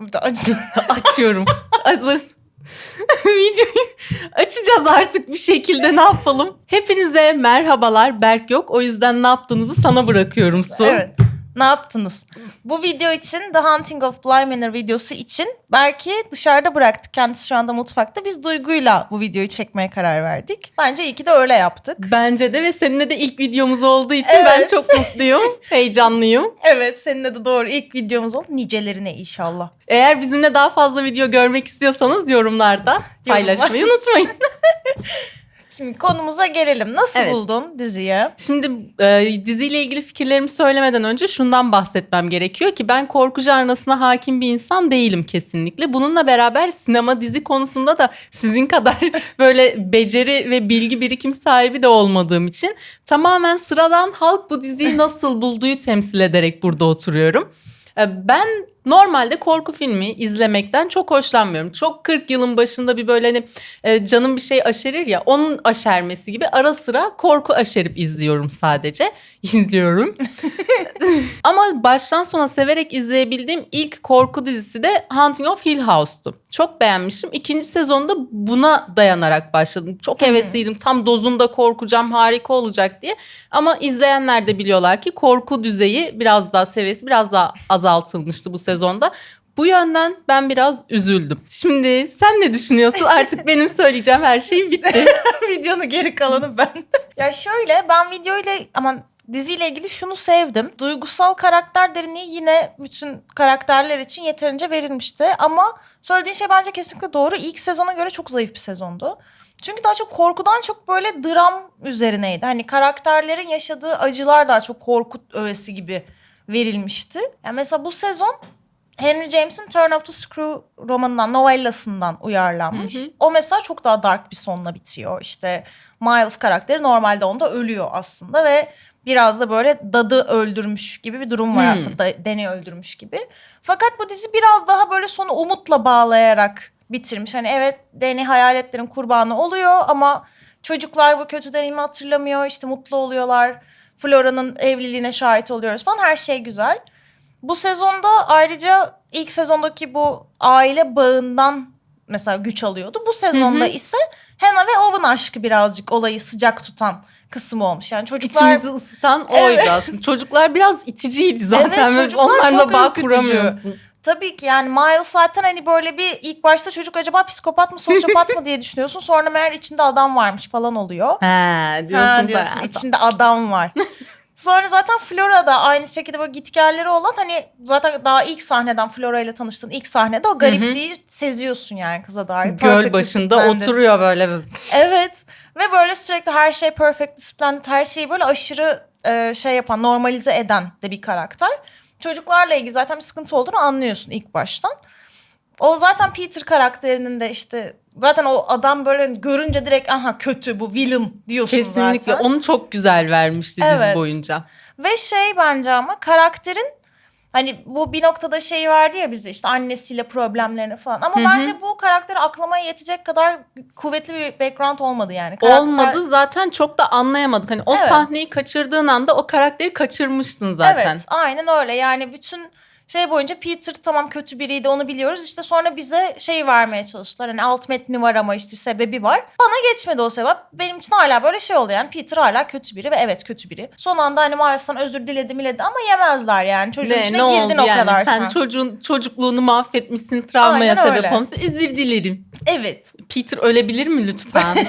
Bir de aç. Açıyorum. Hazır. Videoyu açacağız artık bir şekilde ne yapalım? Hepinize merhabalar. Berk yok. O yüzden ne yaptığınızı sana bırakıyorum Su. Evet. Ne yaptınız? Bu video için The Hunting of Bly Manor videosu için belki dışarıda bıraktık. Kendisi şu anda mutfakta. Biz Duygu'yla bu videoyu çekmeye karar verdik. Bence iyi ki de öyle yaptık. Bence de ve seninle de ilk videomuz olduğu için ben Evet. çok mutluyum. Heyecanlıyım. Evet seninle de doğru ilk videomuz oldu. Nicelerine inşallah. Eğer bizimle daha fazla video görmek istiyorsanız yorumlarda paylaşmayı unutmayın. Şimdi konumuza gelelim. Nasıl Evet. buldun diziyi? Şimdi e, diziyle ilgili fikirlerimi söylemeden önce şundan bahsetmem gerekiyor ki ben korku janrasına hakim bir insan değilim kesinlikle. Bununla beraber sinema dizi konusunda da sizin kadar böyle beceri ve bilgi birikim sahibi de olmadığım için tamamen sıradan halk bu diziyi nasıl bulduğu temsil ederek burada oturuyorum. E, Ben normalde korku filmi izlemekten çok hoşlanmıyorum. Çok 40 yılın başında bir böyle hani e, canım bir şey aşerir ya onun aşermesi gibi ara sıra korku aşerip izliyorum sadece. İzliyorum. Ama baştan sona severek izleyebildiğim ilk korku dizisi de Hunting of Hill House'tu. Çok beğenmiştim. İkinci sezonda buna dayanarak başladım. Çok hevesliydim. Tam dozunda korkacağım, harika olacak diye. Ama izleyenler de biliyorlar ki korku düzeyi biraz daha seviyesi biraz daha azaltılmıştı bu sezonda. Bu yönden ben biraz üzüldüm. Şimdi sen ne düşünüyorsun? Artık benim söyleyeceğim her şey bitti. Videonun geri kalanı ben. ya şöyle ben videoyla aman diziyle ilgili şunu sevdim. Duygusal karakter derinliği yine bütün karakterler için yeterince verilmişti. Ama söylediğin şey bence kesinlikle doğru. İlk sezona göre çok zayıf bir sezondu. Çünkü daha çok korkudan çok böyle dram üzerineydi. Hani karakterlerin yaşadığı acılar daha çok korku öğesi gibi verilmişti. Yani mesela bu sezon Henry James'in Turn of the Screw romanından, novellasından uyarlanmış. O mesela çok daha dark bir sonla bitiyor. İşte Miles karakteri normalde onda ölüyor aslında ve biraz da böyle dadı öldürmüş gibi bir durum var Hmm. aslında. Da- Danny öldürmüş gibi. Fakat bu dizi biraz daha böyle sonu umutla bağlayarak bitirmiş. Hani evet Danny hayaletlerin kurbanı oluyor ama çocuklar bu kötü deneyimi hatırlamıyor. İşte mutlu oluyorlar. Flora'nın evliliğine şahit oluyoruz falan her şey güzel. Bu sezonda ayrıca ilk sezondaki bu aile bağından mesela güç alıyordu. Bu sezonda ise Hannah ve Owen aşkı birazcık olayı sıcak tutan kısmı olmuş. Yani çocuklar İçimizi ısıtan oydu aslında. Çocuklar biraz iticiydi zaten. Evet, Böyle çocuklar Onlarla çok bağ ürkütücü. kuramıyorsun. tabii ki yani Miles zaten hani böyle bir ilk başta çocuk acaba psikopat mı sosyopat mı diye düşünüyorsun. Sonra meğer içinde adam varmış falan oluyor. He diyorsun, Ha, diyorsun içinde adam var. Sonra zaten Flora'da aynı şekilde böyle gitgelleri olan hani zaten daha ilk sahneden Flora ile tanıştığın ilk sahnede o garipliği seziyorsun yani kıza dair. Göl Perfectly başında splendid. oturuyor böyle. Evet ve böyle sürekli her şey perfect, splendid her şeyi böyle aşırı e, şey yapan, normalize eden de bir karakter. Çocuklarla ilgili zaten bir sıkıntı olduğunu anlıyorsun ilk baştan. O zaten Peter karakterinin de işte zaten o adam böyle görünce direkt aha kötü bu villain diyorsun Kesinlikle. zaten. Onu çok güzel vermişti dizi Evet. boyunca. Ve şey bence ama karakterin hani bu bir noktada şey vardı ya bize işte annesiyle problemlerini falan. Ama bence bu karakteri aklamaya yetecek kadar kuvvetli bir background olmadı yani. Karakter- Olmadı zaten çok da anlayamadık. Hani o Evet. sahneyi kaçırdığın anda o karakteri kaçırmıştın zaten. Evet aynen öyle yani bütün şey boyunca Peter tamam kötü biriydi onu biliyoruz. İşte sonra bize şey vermeye çalıştılar. Hani alt metni var ama işte sebebi var. Bana geçmedi o sebep. Benim için hala böyle şey oluyor yani Peter hala kötü biri ve evet kötü biri. Son anda hani Miles'tan özür diledi miledi ama yemezler yani. Çocuğun Ne, içine ne girdin oldu o yani? kadar sen. sen. çocuğun çocukluğunu mahvetmişsin, travmaya Aynen sebep öyle. olmuşsun. Özür dilerim. Evet. Peter ölebilir mi lütfen?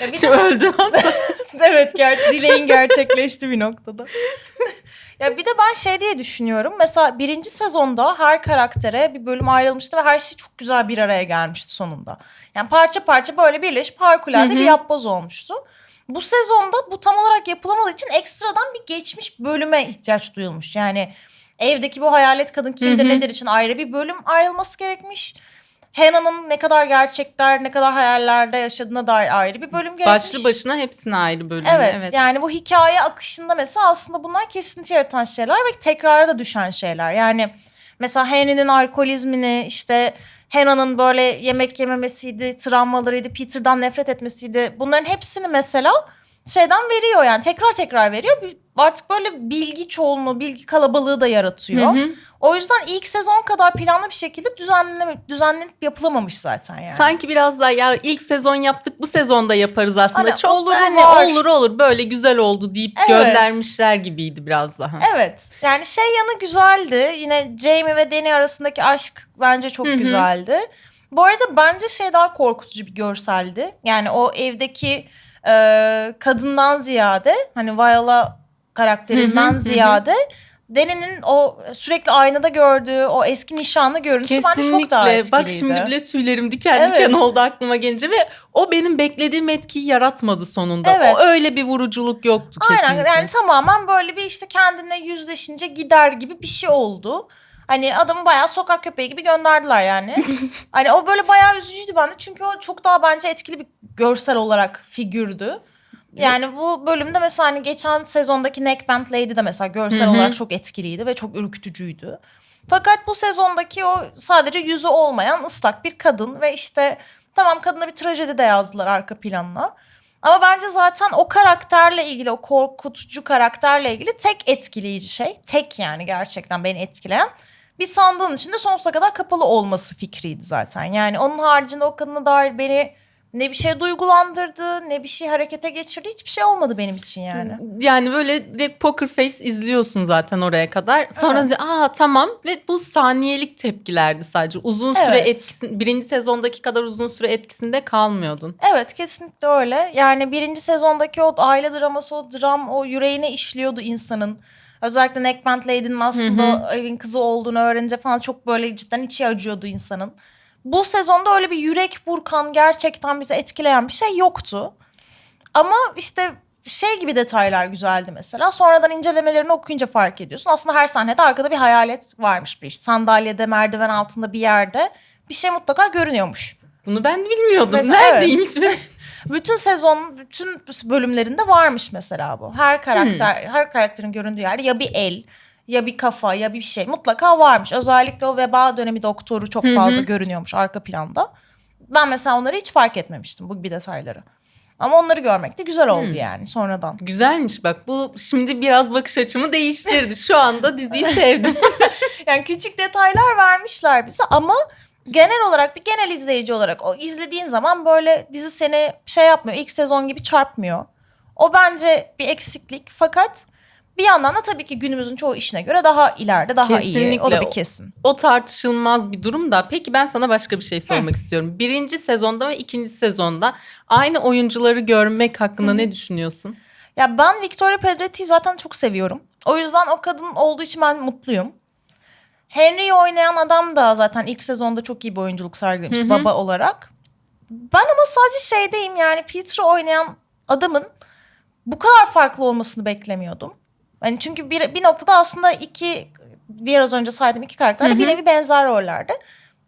Ya bir Şu de öldü evet ger- dileğin gerçekleşti bir noktada. ya bir de ben şey diye düşünüyorum. Mesela birinci sezonda her karaktere bir bölüm ayrılmıştı ve her şey çok güzel bir araya gelmişti sonunda. Yani parça parça böyle birleşip harikulade bir yapboz olmuştu. Bu sezonda bu tam olarak yapılamadığı için ekstradan bir geçmiş bölüme ihtiyaç duyulmuş. Yani evdeki bu hayalet kadın kimdir nedir için ayrı bir bölüm ayrılması gerekmiş. Hannah'nın ne kadar gerçekler, ne kadar hayallerde yaşadığına dair ayrı bir bölüm gerekmiş. Başlı başına hepsine ayrı bölüm. Evet, yani bu hikaye akışında mesela aslında bunlar kesinti yaratan şeyler ve tekrara da düşen şeyler. Yani mesela Henry'nin alkolizmini işte Hannah'nın böyle yemek yememesiydi, travmalarıydı, Peter'dan nefret etmesiydi. Bunların hepsini mesela şeyden veriyor yani tekrar tekrar veriyor. Artık böyle bilgi çoğunluğu, bilgi kalabalığı da yaratıyor. Hı hı. O yüzden ilk sezon kadar planlı bir şekilde düzenlenip, düzenlenip yapılamamış zaten yani. Sanki biraz daha ya ilk sezon yaptık bu sezonda yaparız aslında. Hani Çok oluru da hani var. olur olur böyle güzel oldu deyip Evet. göndermişler gibiydi biraz daha. Evet. Yani şey yanı güzeldi. Yine Jamie ve Danny arasındaki aşk bence çok Hı hı. güzeldi. Bu arada bence şey daha korkutucu bir görseldi. Yani o evdeki e, kadından ziyade hani Viola karakterinden ziyade Danny'nin o sürekli aynada gördüğü o eski nişanlı görüntüsü bence çok daha etkiliydi. Bak şimdi bile tüylerim diken Evet. diken oldu aklıma gelince ve o benim beklediğim etkiyi yaratmadı sonunda. Evet. O öyle bir vuruculuk yoktu Aynen kesinlikle. yani tamamen böyle bir işte kendine yüzleşince gider gibi bir şey oldu. Hani adamı bayağı sokak köpeği gibi gönderdiler yani. hani o böyle bayağı üzücüydü bende çünkü o çok daha bence etkili bir görsel olarak figürdü. Yani bu bölümde mesela hani geçen sezondaki Neckband Lady de mesela görsel Hı hı. olarak çok etkiliydi ve çok ürkütücüydü. Fakat bu sezondaki o sadece yüzü olmayan ıslak bir kadın ve işte tamam kadına bir trajedi de yazdılar arka planına. Ama bence zaten o karakterle ilgili, o korkutucu karakterle ilgili tek etkileyici şey, tek yani gerçekten beni etkileyen bir sandığın içinde sonsuza kadar kapalı olması fikriydi zaten. Yani onun haricinde o kadına dair beni ne bir şey duygulandırdı, ne bir şey harekete geçirdi, hiçbir şey olmadı benim için yani. Yani böyle direkt poker face izliyorsun zaten oraya kadar. Sonra Evet. aa tamam ve bu saniyelik tepkilerdi sadece. Uzun süre Evet. etkisin birinci sezondaki kadar uzun süre etkisinde kalmıyordun. Evet kesinlikle öyle. Yani birinci sezondaki o aile draması, o dram, o yüreğine işliyordu insanın. Özellikle Neckband Lady'nin aslında evin kızı olduğunu öğrenince falan çok böyle cidden içi acıyordu insanın. Bu sezonda öyle bir yürek burkan gerçekten bizi etkileyen bir şey yoktu. Ama işte şey gibi detaylar güzeldi mesela. Sonradan incelemelerini okuyunca fark ediyorsun. Aslında her sahnede arkada bir hayalet varmış bir iş. Sandalyede, merdiven altında bir yerde bir şey mutlaka görünüyormuş. Bunu ben bilmiyordum. Mesela Neredeymiş? Bütün sezon, bütün bölümlerinde varmış mesela bu. Her karakter, her karakterin göründüğü yerde ya bir el, ya bir kafa, ya bir şey mutlaka varmış. Özellikle o veba dönemi doktoru çok fazla görünüyormuş arka planda. Ben mesela onları hiç fark etmemiştim bu gibi detayları. Ama onları görmek de güzel oldu yani sonradan. Güzelmiş bak bu şimdi biraz bakış açımı değiştirdi. Şu anda diziyi sevdim. Yani küçük detaylar vermişler bize ama genel olarak bir genel izleyici olarak o izlediğin zaman böyle dizi seni şey yapmıyor. ilk sezon gibi çarpmıyor. O bence bir eksiklik fakat bir yandan da tabii ki günümüzün çoğu işine göre daha ileride daha iyi. O da bir kesin. o tartışılmaz bir durum da. Peki ben sana başka bir şey sormak istiyorum. Birinci sezonda ve ikinci sezonda aynı oyuncuları görmek hakkında ne düşünüyorsun? Ya ben Victoria Pedretti'yi zaten çok seviyorum. O yüzden o kadın olduğu için ben mutluyum. Henry'i oynayan adam da zaten ilk sezonda çok iyi bir oyunculuk sergilemişti baba olarak. Ben ama sadece şeydeyim yani Peter'ı oynayan adamın bu kadar farklı olmasını beklemiyordum. Yani çünkü bir, bir noktada aslında iki biraz önce saydığım iki karakter de bir nevi benzer rollerde.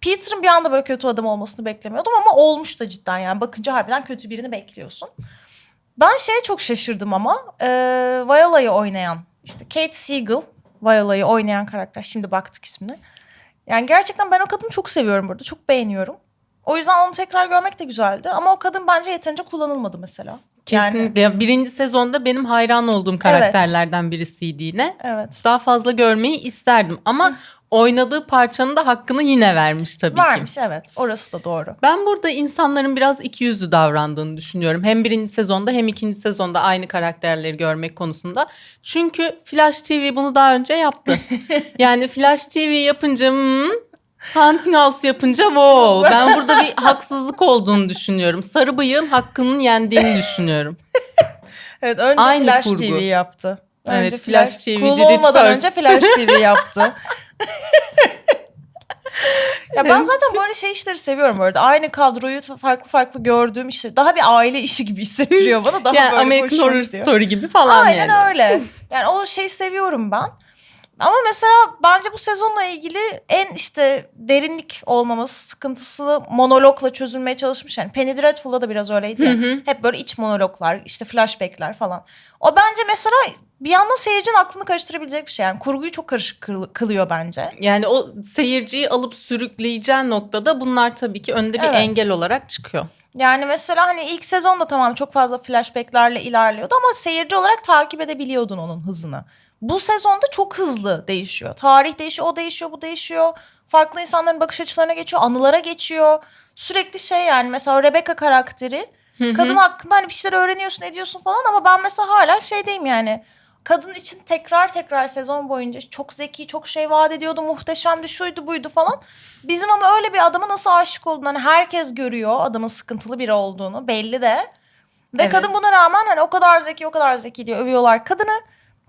Peter'ın bir anda böyle kötü adam olmasını beklemiyordum ama olmuş da cidden yani bakınca harbiden kötü birini bekliyorsun. Ben şeye çok şaşırdım ama e, Viola'yı oynayan işte Kate Siegel Viola'yı oynayan karakter şimdi baktık ismine. Yani gerçekten ben o kadını çok seviyorum burada çok beğeniyorum. O yüzden onu tekrar görmek de güzeldi ama o kadın bence yeterince kullanılmadı mesela. Yani, Kesinlikle. Ya Birinci sezonda benim hayran olduğum karakterlerden birisiydi yine. evet. Daha fazla görmeyi isterdim ama oynadığı parçanın da hakkını yine vermiş tabii ki. Varmış evet orası da doğru. Ben burada insanların biraz ikiyüzlü davrandığını düşünüyorum. Hem birinci sezonda hem ikinci sezonda aynı karakterleri görmek konusunda. Çünkü Flash TV bunu daha önce yaptı. yani Flash TV yapınca hmm, Hunting House yapınca wow. Ben burada bir haksızlık olduğunu düşünüyorum. Sarı bıyığın hakkının yendiğini düşünüyorum. Evet önce Aynı Flash kurgu. TV yaptı. Evet, Önce Flash TV Cool olmadan first. önce Flash TV yaptı. ya ben zaten böyle şey işleri seviyorum böyle. Aynı kadroyu farklı farklı gördüğüm işte daha bir aile işi gibi hissettiriyor bana. Daha yani böyle American Horror gidiyor. Story gibi falan Aynen yani. öyle. Yani o şeyi seviyorum ben. Ama mesela bence bu sezonla ilgili en işte derinlik olmaması sıkıntısı monologla çözülmeye çalışmış. Yani Penny Dreadful'da da biraz öyleydi ya. Hep böyle iç monologlar, işte flashbackler falan. O bence mesela bir yandan seyircinin aklını karıştırabilecek bir şey. Yani kurguyu çok karışık kıl- kılıyor bence. Yani o seyirciyi alıp sürükleyeceğin noktada bunlar tabii ki önde bir Evet. engel olarak çıkıyor. Yani mesela hani ilk sezonda tamam çok fazla flashbacklerle ilerliyordu ama seyirci olarak takip edebiliyordun onun hızını. Bu sezonda çok hızlı değişiyor. Tarih değişiyor, o değişiyor, bu değişiyor. Farklı insanların bakış açılarına geçiyor, anılara geçiyor. Sürekli şey yani mesela Rebecca karakteri kadın hakkında hani bir şeyler öğreniyorsun, ediyorsun falan ama ben mesela hala şeydeyim yani. Kadın için tekrar tekrar sezon boyunca çok zeki, çok şey vaat ediyordu, muhteşemdi, şuydu buydu falan. Bizim ama öyle bir adama nasıl aşık olduğunu hani herkes görüyor adamın sıkıntılı biri olduğunu belli de. Ve Evet. kadın buna rağmen hani o kadar zeki o kadar zeki diye övüyorlar kadını.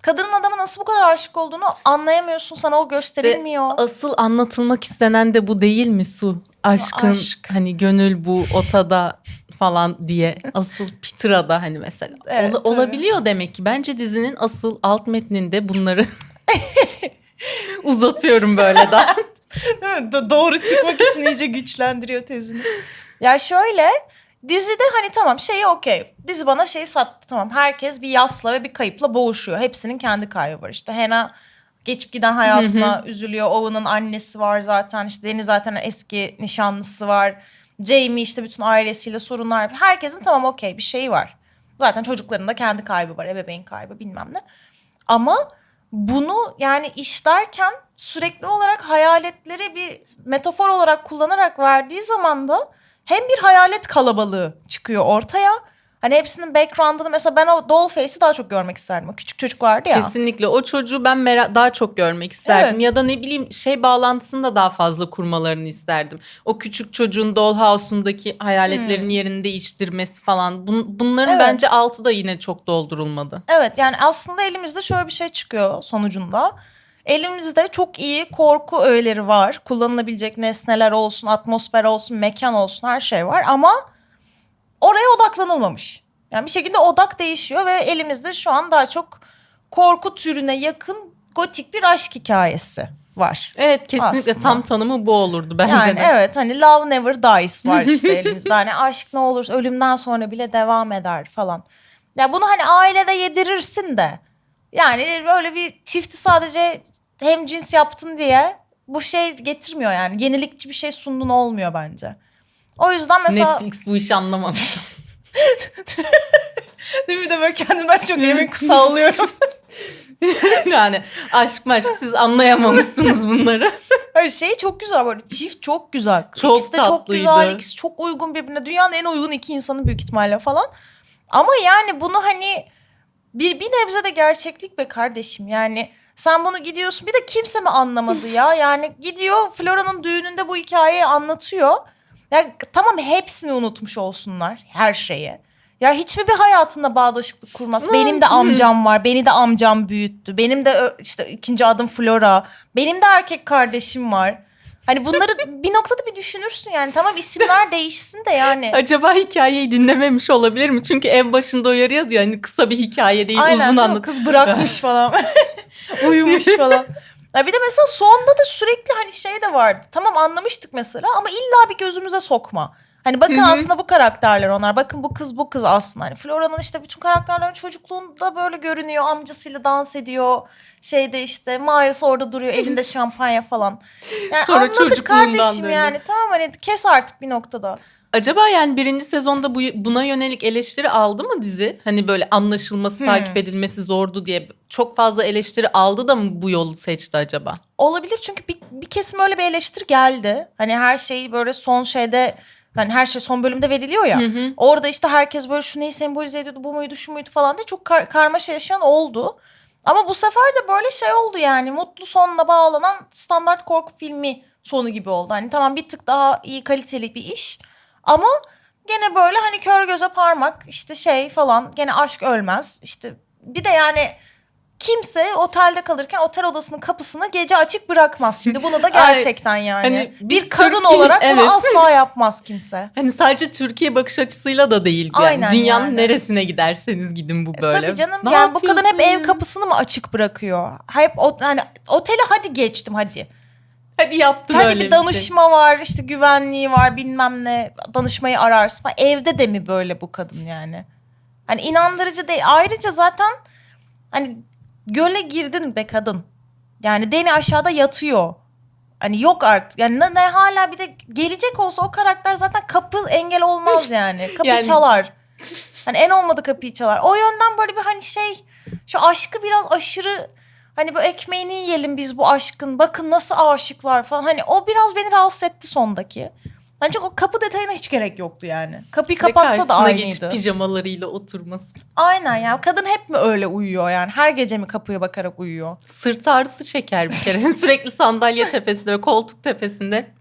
Kadının adama nasıl bu kadar aşık olduğunu anlayamıyorsun sana o gösterilmiyor. Asıl anlatılmak istenen de bu değil mi Su? Aşkın Aşk. hani gönül bu otada falan diye. Asıl Petera'da hani mesela. Evet, Ola- tabii. olabiliyor demek ki. Bence dizinin asıl alt metninde bunları uzatıyorum böyle daha. Değil mi? Do- doğru çıkmak için iyice güçlendiriyor tezini. Ya şöyle dizide hani tamam şeyi okey. Dizi bana şeyi sattı tamam. Herkes bir yasla ve bir kayıpla boğuşuyor. Hepsinin kendi kaybı var. İşte Hena geçip giden hayatına üzülüyor. Owen'ın annesi var zaten. İşte Deni zaten eski nişanlısı var. Jamie işte bütün ailesiyle sorunlar. Herkesin tamam okey bir şeyi var. Zaten çocukların da kendi kaybı var. Ebeveyn kaybı bilmem ne. Ama bunu yani işlerken sürekli olarak hayaletleri bir metafor olarak kullanarak verdiği zaman da hem bir hayalet kalabalığı çıkıyor ortaya. Hani hepsinin background'ını mesela ben o Dollface'i daha çok görmek isterdim. O küçük çocuk vardı ya. Kesinlikle o çocuğu ben mera- daha çok görmek isterdim. Evet. Ya da ne bileyim şey bağlantısını da daha fazla kurmalarını isterdim. O küçük çocuğun dollhouse'undaki hayaletlerin yerini değiştirmesi falan. Bun- bunların Hmm. Evet. bence altı da yine çok doldurulmadı. Evet yani aslında elimizde şöyle bir şey çıkıyor sonucunda. Elimizde çok iyi korku öğeleri var. Kullanılabilecek nesneler olsun, atmosfer olsun, mekan olsun her şey var ama oraya odaklanılmamış. Yani bir şekilde odak değişiyor ve elimizde şu an daha çok korku türüne yakın gotik bir aşk hikayesi var. Evet kesinlikle Aslında. tam tanımı bu olurdu bence yani de. evet hani love never dies var işte elimizde. Hani aşk ne olur ölümden sonra bile devam eder falan. Ya bunu hani ailede yedirirsin de. Yani böyle bir çifti sadece hem cins yaptın diye bu şey getirmiyor yani. Yenilikçi bir şey sundun olmuyor bence. O yüzden mesela Netflix bu işi anlamamış. değil mi de böyle kendimden çok emin sallıyorum. yani aşk maşk siz anlayamamışsınız bunları. Her şey çok güzel böyle. Çift çok güzel. Çok ikisi de çok tatlıydı. güzel. ikisi çok uygun birbirine. Dünyanın en uygun iki insanı büyük ihtimalle falan. Ama yani bunu hani bir, bir nebze de gerçeklik be kardeşim. Yani sen bunu gidiyorsun. Bir de kimse mi anlamadı ya? Yani gidiyor Flora'nın düğününde bu hikayeyi anlatıyor. Ya tamam hepsini unutmuş olsunlar. Her şeyi. Ya hiç mi bir hayatında bağdaşıklık kurmaz? Benim de amcam var. Beni de amcam büyüttü. Benim de işte ikinci adım Flora. Benim de erkek kardeşim var. Hani bunları bir noktada bir düşünürsün yani. Tamam isimler değişsin de yani. Acaba hikayeyi dinlememiş olabilir mi? Çünkü en başında uyarıyordu ya hani kısa bir hikaye değil Aynen uzun anlat. Kız bırakmış falan. Uyumuş falan. Ya bir de mesela sonda da sürekli hani şey de vardı. Tamam anlamıştık mesela ama illa bir gözümüze sokma. Hani bakın aslında bu karakterler onlar. Bakın bu kız bu kız aslında. Hani Flora'nın işte bütün karakterlerin çocukluğunda böyle görünüyor. Amcasıyla dans ediyor. Şeyde işte Miles orada duruyor elinde şampanya falan. Yani Sonra anladık kardeşim dönüyor. yani. Tamam hani kes artık bir noktada. Acaba yani birinci sezonda bu, buna yönelik eleştiri aldı mı dizi? Hani böyle anlaşılması, takip edilmesi zordu diye çok fazla eleştiri aldı da mı bu yolu seçti acaba? Olabilir çünkü bir, bir kesim öyle bir eleştiri geldi. Hani her şey böyle son şeyde hani her şey son bölümde veriliyor ya. Orada işte herkes böyle şu neyi sembolize ediyordu bu muydu şu muydu falan diye çok kar- karmaşa yaşayan oldu. Ama bu sefer de böyle şey oldu yani mutlu sonla bağlanan standart korku filmi sonu gibi oldu. Hani tamam bir tık daha iyi kaliteli bir iş ama gene böyle hani kör göze parmak işte şey falan gene aşk ölmez işte bir de yani kimse otelde kalırken otel odasının kapısını gece açık bırakmaz. Şimdi bunu da Ay, gerçekten yani. hani bir kadın Türkiye- olarak Evet. bunu asla yapmaz kimse. Hani sadece Türkiye bakış açısıyla da değil. Yani. Aynen Dünyanın yani. neresine giderseniz gidin bu E, böyle. Tabii canım Ne yani bu kadın hep yapıyorsun ev kapısını mı açık bırakıyor? Hep o, hani otele hadi geçtim hadi. Hadi yaptın Hadi öyle bir şey. danışma var işte güvenliği var bilmem ne danışmayı ararsın falan. Evde de mi böyle bu kadın yani? Hani inandırıcı değil. Ayrıca zaten hani göle girdin be kadın. Yani Deni aşağıda yatıyor. Hani yok artık. Yani ne, ne hala bir de gelecek olsa o karakter zaten kapı engel olmaz yani. Kapıyı Yani- çalar. Hani en olmadı kapıyı çalar. O yönden böyle bir hani şey şu aşkı biraz aşırı hani bu ekmeğini yiyelim biz bu aşkın. Bakın nasıl aşıklar falan. Hani o biraz beni rahatsız etti sondaki. Çünkü o kapı detayına hiç gerek yoktu yani. Kapıyı kapatsa da karşısına geçip aynıydı. pijamalarıyla oturması. Aynen ya. Kadın hep mi öyle uyuyor yani? Her gece mi kapıya bakarak uyuyor? Sırt ağrısı çeker bir kere. Sürekli sandalye tepesinde ve koltuk tepesinde.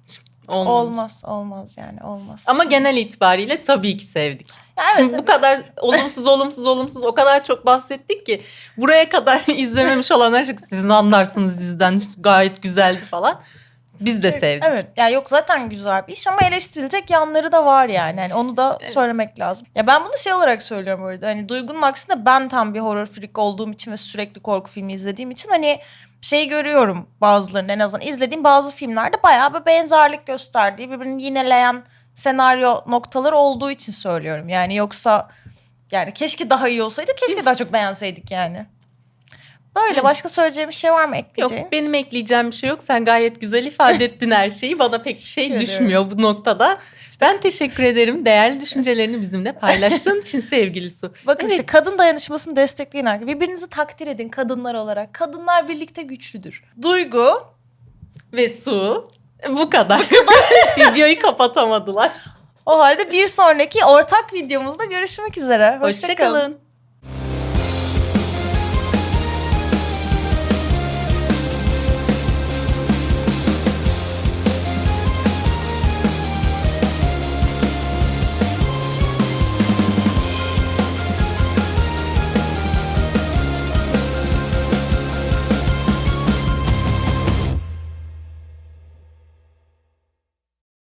Olmamış. Olmaz, olmaz yani olmaz. Ama genel itibariyle tabii ki sevdik. Ya evet, Şimdi bu tabii. kadar olumsuz olumsuz olumsuz o kadar çok bahsettik ki buraya kadar izlememiş olanlar çünkü sizin anlarsınız diziden gayet güzeldi falan. Biz de sevdik. Evet ya yok zaten güzel bir iş ama eleştirilecek yanları da var yani. yani onu da söylemek lazım. Ya ben bunu şey olarak söylüyorum burada. Hani Duygu'nun aksine ben tam bir horror freak olduğum için ve sürekli korku filmi izlediğim için hani şeyi görüyorum bazılarının en azından izlediğim bazı filmlerde bayağı bir benzerlik gösterdiği birbirini yineleyen senaryo noktaları olduğu için söylüyorum. Yani yoksa yani keşke daha iyi olsaydı keşke daha çok beğenseydik yani. Böyle başka söyleyeceğim bir şey var mı Yok ekleyeceğin? benim ekleyeceğim bir şey yok. Sen gayet güzel ifade ettin her şeyi. Bana pek şey düşmüyor bu noktada. Ben teşekkür ederim. Değerli düşüncelerini bizimle paylaştığın için sevgili Su. Bakın Evet, işte kadın dayanışmasını destekleyin arkadaşlar. Birbirinizi takdir edin kadınlar olarak. Kadınlar birlikte güçlüdür. Duygu. ve Su bu kadar. Videoyu kapatamadılar. O halde bir sonraki ortak videomuzda görüşmek üzere. Hoşçakalın. Hoşçakalın.